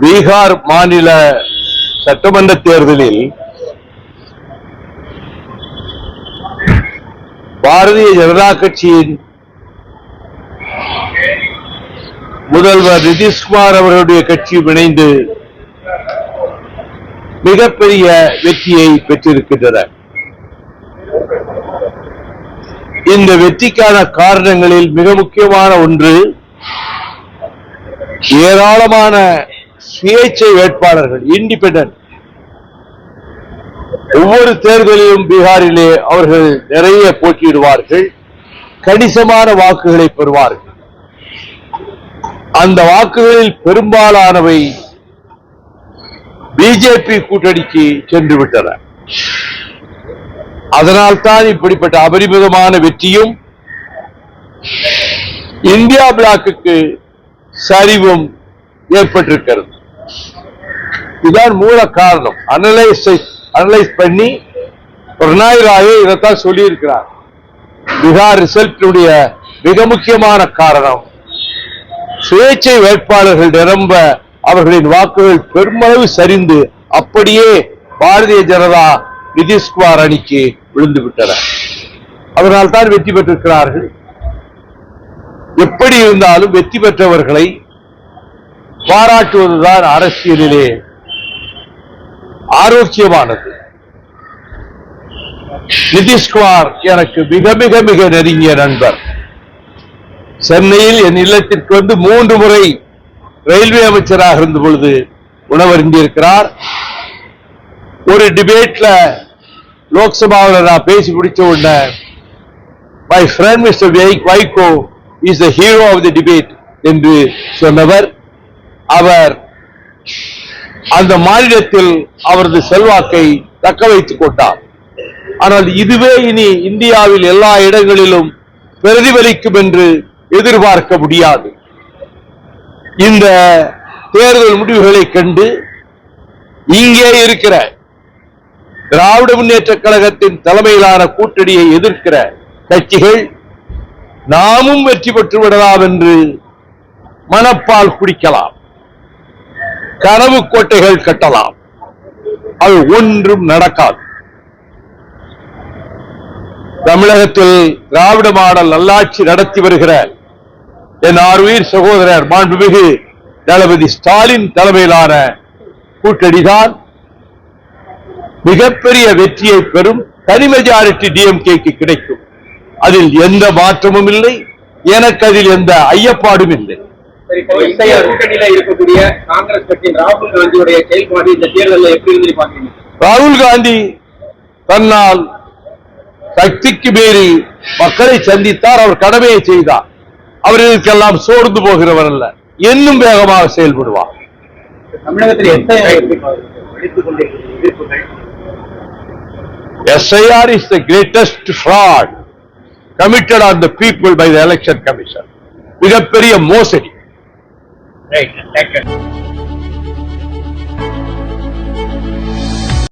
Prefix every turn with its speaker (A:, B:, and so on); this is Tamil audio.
A: பீகார் மாநில சட்டமன்ற தேர்தலில் பாரதிய ஜனதா கட்சியின் முதல்வர் நிதிஷ்குமார் அவர்களுடைய கட்சியும் இணைந்து மிகப்பெரிய வெற்றியை பெற்றிருக்கின்றன. இந்த வெற்றிக்கான காரணங்களில் மிக முக்கியமான ஒன்று ஏராளமான சுயேட்சை வேட்பாளர்கள் இண்டிபெண்ட் ஒவ்வொரு தேர்தலிலும் பீகாரிலே அவர்கள் நிறைய போட்டியிடுவார்கள் கணிசமான வாக்குகளை பெறுவார்கள். அந்த வாக்குகளில் பெரும்பாலானவை பிஜேபி கூட்டணிக்கு சென்று விட்டன அதனால்தான் இப்படிப்பட்ட அபரிமிதமான வெற்றியும் இந்தியா பிளாக்குக்கு சரிவும் ஏற்பட்டிருக்கிறது. இதுதான் மூல காரணம். அனலைஸ் அனலைஸ் பண்ணி பிரணாய் ராயே இதைத்தான் சொல்லியிருக்கிறார். பீகார் ரிசல்ட்டுடைய மிக முக்கியமான காரணம் சுயேட்சை வேட்பாளர்கள் நிரம்ப அவர்களின் வாக்குகள் பெருமளவு சரிந்து அப்படியே பாரதிய ஜனதா நிதிஷ்குமார் அணிக்கு விழுந்து விட்டன. அதனால் தான் வெற்றி பெற்றிருக்கிறார்கள். எப்படி இருந்தாலும் வெற்றி பெற்றவர்களை பாராட்டுவதுதான் அரசியலிலே ஆரோக்கியமானது. நிதிஷ்குமார் எனக்கு மிக மிக மிக நெருங்கிய நண்பர். சென்னையில் என் இல்லத்திற்கு வந்து மூன்று முறை ரயில்வே அமைச்சராக இருந்த பொழுது உணவருந்திருக்கிறார் ஒரு டிபேட்ல லோக்சபாவில் நான் பேசி முடிச்ச உடனே my friend mister Vaiko is the hero of the debate என்று சொன்னவர். அவர் அந்த மாநிலத்தில் அவரது செல்வாக்கை தக்க வைத்துக் கொண்டார். ஆனால் இதுவே இனி இந்தியாவில் எல்லா இடங்களிலும் பிரதிபலிக்கும் என்று எதிர்பார்க்க முடியாது. இந்த தேர்தல் முடிவுகளை கண்டு இங்கே இருக்கிற திராவிட முன்னேற்ற கழகத்தின் தலைமையிலான கூட்டணியை எதிர்க்கிற கட்சிகள் நாமும் வெற்றி பெற்று விடலாம் என்று மனப்பால் குடிக்கலாம். கனவு கோட்டைகள் கட்டலாம். அது ஒன்றும் நடக்காது. தமிழகத்தில் திராவிட மாடல் நல்லாட்சி நடத்தி வருகிற என் ஆறுயிர் சகோதரர் மாண்புமிகு தளபதி ஸ்டாலின் தலைமையிலான கூட்டணிதான் மிகப்பெரிய வெற்றியை பெறும் தனி மெஜாரிட்டி டிஎம்கேக்கு கிடைக்கும். அதில் எந்த மாற்றமும் இல்லை. எனக்கு அதில் எந்த ஐயப்பாடும் இல்லை.
B: கூட்டணியில இருக்கக்கூடிய காங்கிரஸ் கட்சியின் ராகுல் காந்தியுடைய செயல்பாடு இந்த தேர்தலில் எப்படி இருந்து பாக்குறீங்க
A: ராகுல் காந்தி தன்னால் சக்திக்கு மீறி மக்களை சந்தித்தார் அவர் கடமையை செய்தார். அவர் இதற்கெல்லாம் சோர்ந்து போகிறவர் அல்ல இன்னும் வேகமாக செயல்படுவார்.
B: தமிழகத்தில்
A: SIR is the greatest fraud committed on the people by the election commission. மிகப்பெரிய மோசடி.
B: Great, thank.